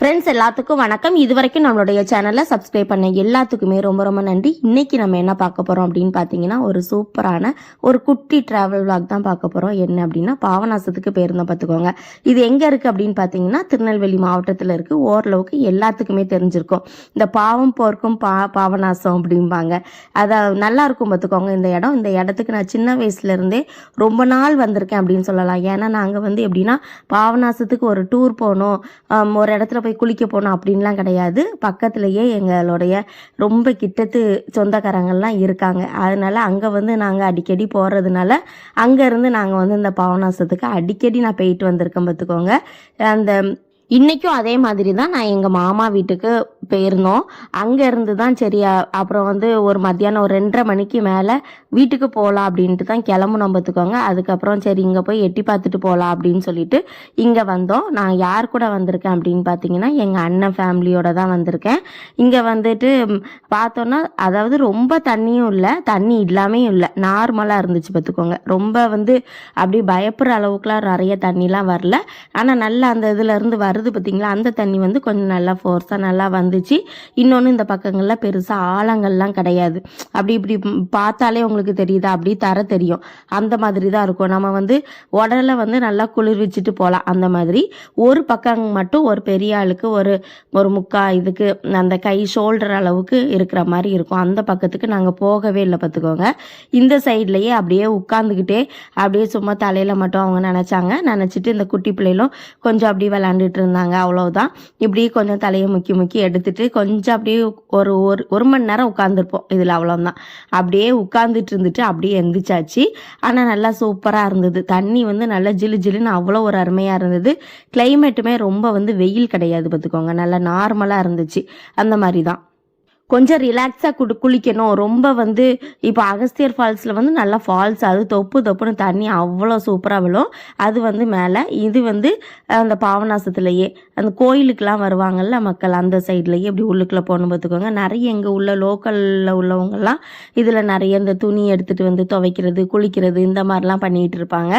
Friends எல்லாத்துக்கும் வணக்கம். இது வரைக்கும் நம்மளுடைய சேனலை சப்ஸ்கிரைப் பண்ண எல்லாத்துக்குமே ரொம்ப ரொம்ப நன்றி. இன்னைக்கு நம்ம என்ன பார்க்க போகிறோம் அப்படின்னு பார்த்தீங்கன்னா ஒரு சூப்பரான ஒரு குட்டி ட்ராவல் vlog தான் பார்க்க போகிறோம் என்ன அப்படின்னா பாவநாசத்துக்கு போயிருந்தோம் பார்த்துக்கோங்க. இது எங்கே இருக்குது அப்படின்னு பார்த்தீங்கன்னா திருநெல்வேலி மாவட்டத்தில் இருக்குது ஓரளவுக்கு எல்லாத்துக்குமே தெரிஞ்சிருக்கும். இந்த பாவம் போர்க்கும் பா பாவநாசம் அப்படிம்பாங்க. அதை நல்லா இருக்கும் பார்த்துக்கோங்க இந்த இடம். இந்த இடத்துக்கு நான் சின்ன வயசுலேருந்தே ரொம்ப நாள் வந்திருக்கேன் அப்படின்னு சொல்லலாம். ஏன்னா நாங்கள் வந்து எப்படின்னா பாவநாசத்துக்கு ஒரு டூர் போகணும் ஒரு இடத்துல போய் குளிக்க போகணும் அப்படின்லாம் கிடையாது. பக்கத்துலேயே எங்களுடைய ரொம்ப கிட்டத்து சொந்தக்காரங்கள்லாம் இருக்காங்க. அதனால் அங்கே வந்து நாங்கள் அடிக்கடி போகிறதுனால அங்கேருந்து நாங்கள் வந்து இந்த பாவநாசத்துக்கு அடிக்கடி நான் போயிட்டு வந்திருக்கேன் பார்த்துக்கோங்க அந்த இன்றைக்கும் அதே மாதிரி தான் நான் எங்கள் மாமா வீட்டுக்கு போயிருந்தோம். அங்கே இருந்து தான் சரி அப்புறம் வந்து ஒரு மத்தியானம் ஒரு ரெண்டரை மணிக்கு மேலே வீட்டுக்கு போகலாம் அப்படின்ட்டு தான் கிளம்புனோம் பார்த்துக்கோங்க. அதுக்கப்புறம் சரி இங்கே போய் எட்டி பார்த்துட்டு போகலாம் அப்படின்னு சொல்லிட்டு இங்கே வந்தோம். நான் யார் கூட வந்திருக்கேன் அப்படின்னு பார்த்தீங்கன்னா எங்கள் அண்ணன் ஃபேமிலியோட தான் வந்திருக்கேன். இங்கே வந்துட்டு பார்த்தோன்னா அதாவது ரொம்ப தண்ணியும் இல்லை தண்ணி இல்லாமையும் இல்லை நார்மலாக இருந்துச்சு பார்த்துக்கோங்க. ரொம்ப வந்து அப்படி பயப்படுற அளவுக்குலாம் நிறைய தண்ணிலாம் வரல. ஆனால் நல்லா அந்த இதுலேருந்து வருது பார்த்தீங்களா அந்த தண்ணி வந்து கொஞ்சம் நல்லா ஃபோர்ஸாக நல்லா வந்து இருந்துச்சு. இன்னொன்று இந்த பக்கங்களில் பெருசாக ஆழங்கள்லாம் கிடையாது. அப்படி இப்படி பார்த்தாலே உங்களுக்கு தெரியுதா? அப்படி தர தெரியும். அந்த மாதிரி தான் இருக்கும். நம்ம வந்து உடலை வந்து நல்லா குளிர்விச்சிட்டு போகலாம். அந்த மாதிரி ஒரு பக்கம் மட்டும் ஒரு பெரிய ஆளுக்கு ஒரு ஒரு முக்கா இதுக்கு அந்த கை ஷோல்டர் அளவுக்கு இருக்கிற மாதிரி இருக்கும். அந்த பக்கத்துக்கு நாங்கள் போகவே இல்லை பார்த்துக்கோங்க. இந்த சைட்லேயே அப்படியே உட்காந்துக்கிட்டே அப்படியே சும்மா தலையில் மட்டும் அவங்க நினச்சாங்க. நினச்சிட்டு இந்த குட்டி பிள்ளைகளும் கொஞ்சம் அப்படியே விளாண்டுட்டு இருந்தாங்க. அவ்வளவுதான். இப்படி கொஞ்சம் தலையை முக்கி முக்கி எடுத்து எடுத்துகிட்டு கொஞ்சம் அப்படியே ஒரு ஒரு ஒரு மணி நேரம் உட்காந்துருப்போம் இதில் அவ்வளோதான் அப்படியே உட்காந்துட்டு இருந்துட்டு அப்படியே எந்திரிச்சாச்சு. ஆனால் நல்லா சூப்பராக இருந்தது. தண்ணி வந்து நல்லா ஜிலு ஜிலுன்னு அவ்வளோ ஒரு அருமையாக இருந்தது. கிளைமேட்டுமே ரொம்ப வந்து வெயில் கிடையாது பார்த்துக்கோங்க. நல்லா நார்மலாக இருந்துச்சு. அந்த மாதிரி தான். கொஞ்சம் ரிலாக்ஸாக குடு குளிக்கணும். ரொம்ப வந்து இப்போ அகஸ்தியர் ஃபால்ஸில் வந்து நல்லா ஃபால்ஸ் அது தொப்பு தொப்புன்னு தண்ணி அவ்வளோ சூப்பராக விழும். அது வந்து மேலே இது வந்து அந்த பாவநாசத்துலேயே. அந்த கோயிலுக்கெலாம் வருவாங்கல்ல மக்கள் அந்த சைட்லேயே இப்படி உள்ளுக்குள்ளே போகணும் பார்த்துக்கோங்க. நிறைய இங்கே உள்ள லோக்கலில் உள்ளவங்கெல்லாம் இதில் நிறைய இந்த துணி எடுத்துகிட்டு வந்து துவைக்கிறது குளிக்கிறது இந்த மாதிரிலாம் பண்ணிகிட்டு இருப்பாங்க.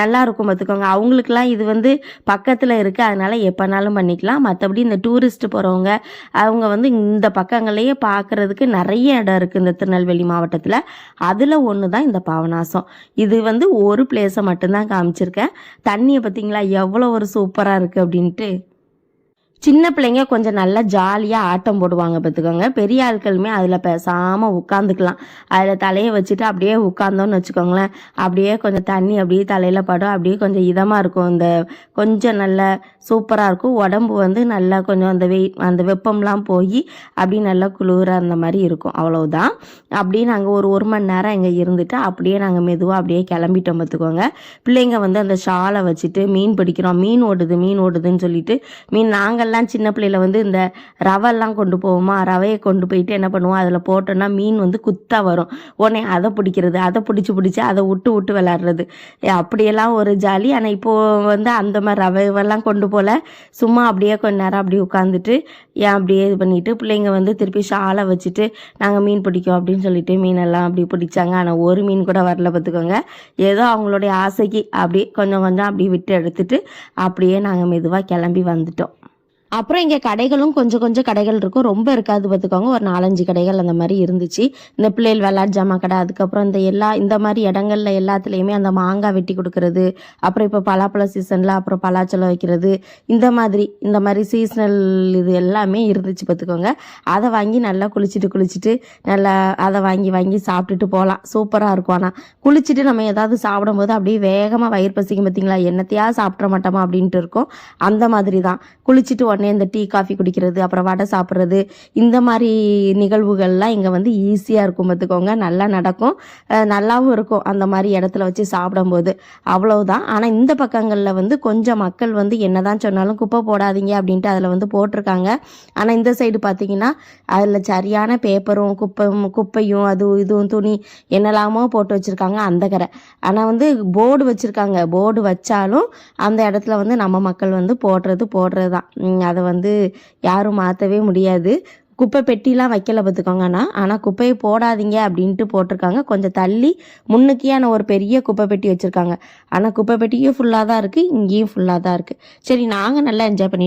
நல்லா இருக்கும் பார்த்துக்கோங்க. அவங்களுக்குலாம் இது வந்து பக்கத்தில் இருக்குது அதனால் எப்போனாலும் பண்ணிக்கலாம். மற்றபடி இந்த டூரிஸ்ட் போகிறவங்க அவங்க வந்து இந்த பக்கங்களையே பார்க்கறதுக்கு நிறைய இடம் இருக்குது இந்த திருநெல்வேலி மாவட்டத்தில். அதில் ஒன்று தான் இந்த பாவநாசம் இது வந்து ஒரு பிளேஸை மட்டும்தான் காமிச்சிருக்கேன். தண்ணியை பார்த்தீங்களா எவ்வளோ ஒரு சூப்பராக இருக்குது அப்படின்ட்டு. சின்ன பிள்ளைங்க கொஞ்சம் நல்லா ஜாலியாக ஆட்டம் போடுவாங்க பார்த்துக்கோங்க பெரிய ஆட்களுமே அதில் பேசாமல் உட்காந்துக்கலாம் அதில் தலையை வச்சுட்டு அப்படியே உட்காந்தோன்னு வச்சுக்கோங்களேன். அப்படியே கொஞ்சம் தண்ணி அப்படியே தலையில் படும். அப்படியே கொஞ்சம் இதமாக இருக்கும். இந்த கொஞ்சம் நல்ல சூப்பராக இருக்கும். உடம்பு வந்து நல்லா கொஞ்சம் அந்த வெயிட் அந்த வெப்பம்லாம் போய் அப்படியே நல்லா குளிராக இருந்த மாதிரி இருக்கும். அவ்வளவுதான். அப்படியே நாங்கள் ஒரு ஒரு மணி நேரம் இங்கே இருந்துட்டு அப்படியே நாங்கள் மெதுவாக அப்படியே கிளம்பிட்டோம் பார்த்துக்கோங்க பிள்ளைங்க வந்து அந்த ஷாலை வச்சுட்டு மீன் பிடிக்கிறோம். மீன் ஓடுது மீன் ஓடுதுன்னு சொல்லிட்டு மீன் நாங்கள்லாம் சின்ன பிள்ளையில வந்து இந்த ரவெல்லாம் கொண்டு போவோமா? ரவையை கொண்டு போயிட்டு என்ன பண்ணுவோம்? அதில் போட்டோன்னா மீன் வந்து குத்தா வரும். உடனே அதை பிடிக்கிறது அதை பிடிச்சி பிடிச்சி அதை விட்டு விட்டு விளாட்றது அப்படியெல்லாம் ஒரு ஜாலி. ஆனால் இப்போது வந்து அந்த மாதிரி ரவைவெல்லாம் கொண்டு போல சும்மா அப்படியே கொஞ்ச நேரம் அப்படியே உட்காந்துட்டு ஏன் அப்படியே இது பண்ணிட்டு பிள்ளைங்க வந்து திருப்பி ஷாலை வச்சுட்டு நாங்கள் மீன் பிடிக்கும் அப்படின்னு சொல்லிட்டு மீனெல்லாம் அப்படி பிடிச்சாங்க. ஆனால் ஒரு மீன் கூட வரல பார்த்துக்கோங்க. ஏதோ அவங்களுடைய ஆசைக்கு அப்படியே கொஞ்சம் கொஞ்சம் அப்படியே விட்டு எடுத்துட்டு அப்படியே நாங்கள் மெதுவாக கிளம்பி வந்துட்டோம். அப்புறம் இங்கே கடைகளும் கொஞ்சம் கொஞ்சம் கடைகள் இருக்கும். ரொம்ப இருக்காது பார்த்துக்கோங்க. ஒரு நாலஞ்சு கடைகள் அந்த மாதிரி இருந்துச்சு. இந்த பிள்ளைகள் விளையாட்டு ஜாமான் கடை அதுக்கப்புறம் இந்த எல்லா இந்த மாதிரி இடங்கள்ல எல்லாத்துலேயுமே அந்த மாங்காய் வெட்டி கொடுக்கறது அப்புறம் இப்போ பலாப்பழ சீசனில் அப்புறம் பலாச்சலம் வைக்கிறது இந்த மாதிரி இந்த மாதிரி சீசனல் இது எல்லாமே இருந்துச்சு பார்த்துக்கோங்க. அதை வாங்கி நல்லா குளிச்சுட்டு குளிச்சுட்டு நல்லா அதை வாங்கி வாங்கி சாப்பிட்டுட்டு போகலாம். சூப்பராக இருக்கும். ஆனால் குளிச்சுட்டு நம்ம ஏதாவது சாப்பிடும்போது அப்படியே வேகமாக வயிறு பசிக்கும் பார்த்தீங்களா? என்னத்தையா சாப்பிட்ற மாட்டோமா அப்படின்ட்டு இருக்கும். அந்த மாதிரி தான். குளிச்சுட்டு உடனே இந்த டீ காஃபி குடிக்கிறது அப்புறம் வடை சாப்பிட்றது இந்த மாதிரி நிகழ்வுகள்லாம் இங்கே வந்து ஈஸியாக இருக்கும் பார்த்துக்கோங்க நல்லா நடக்கும். நல்லாவும் இருக்கும் அந்த மாதிரி இடத்துல வச்சு சாப்பிடும்போது. அவ்வளவுதான். ஆனால் இந்த பக்கங்களில் வந்து கொஞ்சம் மக்கள் வந்து என்னதான் சொன்னாலும் குப்பை போடாதீங்க அப்படின்ட்டு அதில் வந்து போட்டிருக்காங்க. ஆனால் இந்த சைடு பார்த்தீங்கன்னா அதில் சரியான பேப்பரும் குப்பையும் குப்பையும் அது இதுவும் துணி என்னெல்லாமோ போட்டு வச்சுருக்காங்க அந்த கரை. ஆனால் வந்து போர்டு வச்சுருக்காங்க. போர்டு வச்சாலும் அந்த இடத்துல வந்து நம்ம மக்கள் வந்து போடுறது போடுறது தான் அதை வந்து யாரும் மாற்றவே முடியாது. குப்பை பெட்டிலாம் வைக்கல பார்த்துக்கோங்கண்ணா ஆனால் குப்பையை போடாதீங்க அப்படின்ட்டு போட்டிருக்காங்க. கொஞ்சம் தள்ளி முன்னுக்கியான ஒரு பெரிய குப்பை பெட்டி வச்சுருக்காங்க. ஆனால் குப்பை பெட்டியும் ஃபுல்லாக தான் இருக்குது இங்கேயும் ஃபுல்லாக தான் இருக்குது சரி நாங்கள் நல்லா என்ஜாய் பண்ணிட்டு